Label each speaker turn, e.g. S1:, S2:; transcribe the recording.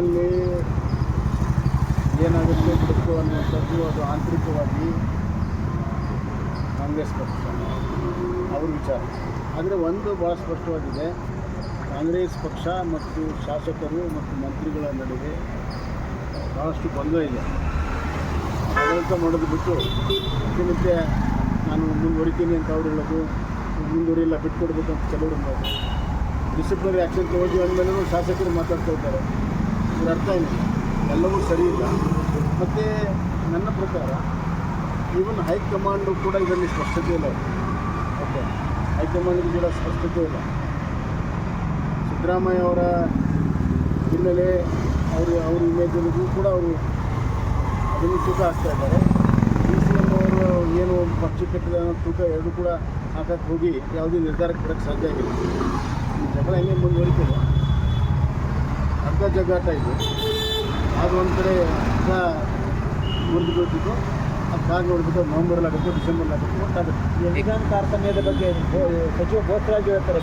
S1: ಮನೆಯಲ್ಲಿ ಏನಾಗುತ್ತೆ ಬಿಡುತ್ತೋ ಅನ್ನುವಂಥದ್ದು ಅದು ಆಂತರಿಕವಾಗಿ ಕಾಂಗ್ರೆಸ್ ಪಕ್ಷ. ಅವ್ರ ವಿಚಾರ. ಆದರೆ ಒಂದು ಭಾಳ ಸ್ಪಷ್ಟವಾಗಿದೆ. ಕಾಂಗ್ರೆಸ್ ಪಕ್ಷ ಮತ್ತು ಶಾಸಕರು ಮತ್ತು ಮಂತ್ರಿಗಳ ನಡುವೆ ಭಾಳಷ್ಟು ಗೊಂದಲ ಇದೆ. ಆಡಳಿತ ಮಾಡೋದು ಬಿಟ್ಟು ದಿನಕ್ಕೆ ನಾನು ಮುಂದುವರಿತೀನಿ ಅಂತ ಅವ್ರು ಹೇಳೋದು ಮುಂದುವರಿಲ್ಲ ಬಿಟ್ಕೊಡ್ಬೇಕು ಅಂತ ಕೆಲವರು ಡಿಸಿಪ್ಲಿನರಿ ಆ್ಯಕ್ಷನ್ ತೊಗೊಳ್ತೀವಿ ಅಂದಮೇಲೆ ಶಾಸಕರು ಮಾತಾಡ್ತಾ ಇದ್ದಾರೆ. ಇದ್ರ ಅರ್ಥ ಇಲ್ಲ ಎಲ್ಲವೂ ಸರಿ ಇಲ್ಲ. ಮತ್ತು ನನ್ನ ಪ್ರಕಾರ ಈವನ್ ಹೈಕಮಾಂಡು ಕೂಡ ಇದರಲ್ಲಿ ಸ್ಪಷ್ಟತೆ ಇಲ್ಲ. ಓಕೆ ಹೈಕಮಾಂಡ್ ಕೂಡ ಸ್ಪಷ್ಟತೆ ಇಲ್ಲ. ಸಿದ್ದರಾಮಯ್ಯ ಅವರ ಹಿನ್ನೆಲೆ ಅವರು, ಅವ್ರ ಇಮೇಜಲ್ಲಿಗೂ ಕೂಡ ಅವರು ಅದನ್ನು ತೂಕ ಹಾಕ್ತಾ ಇದ್ದಾರೆ. ಡಿ ಸಿ ಎಂ ಅವರು ಏನು ಪಕ್ಷ ಕಟ್ಟಿದ ತೂಕ ಎರಡು ಕೂಡ ಹಾಕಕ್ಕೆ ಹೋಗಿ ಯಾವುದೇ ನಿರ್ಧಾರಕ್ಕೆ ಬರೋಕ್ಕೆ ಸಾಧ್ಯ ಆಗಿಲ್ಲ. ಈ ಜಗಳ ಹೆಂಗೆ ಮುಂದುವರಿತದೆ. ಅರ್ಧ ಜಗಾಟ ಇದೆ. ಅದು ಒಂದು ಕಡೆ ಅರ್ಧ ಮುರಿದು ಬೀಳ್ತಿತ್ತು ಅದು ಕಾದು ಆಗುತ್ತೆ ನವಂಬರ್ಲಾಗುತ್ತೆ ಡಿಸೆಂಬರ್ಲಾಗುತ್ತೆ ಒಟ್ಟಾಗುತ್ತೆ.
S2: ಎಣಿಗಾನ್ ಕಾರ್ಖಾನೆಯ ಬಗ್ಗೆ ಸಚಿವ ಬೋಸರಾಜ್ ಹೇಳ್ತಾರೆ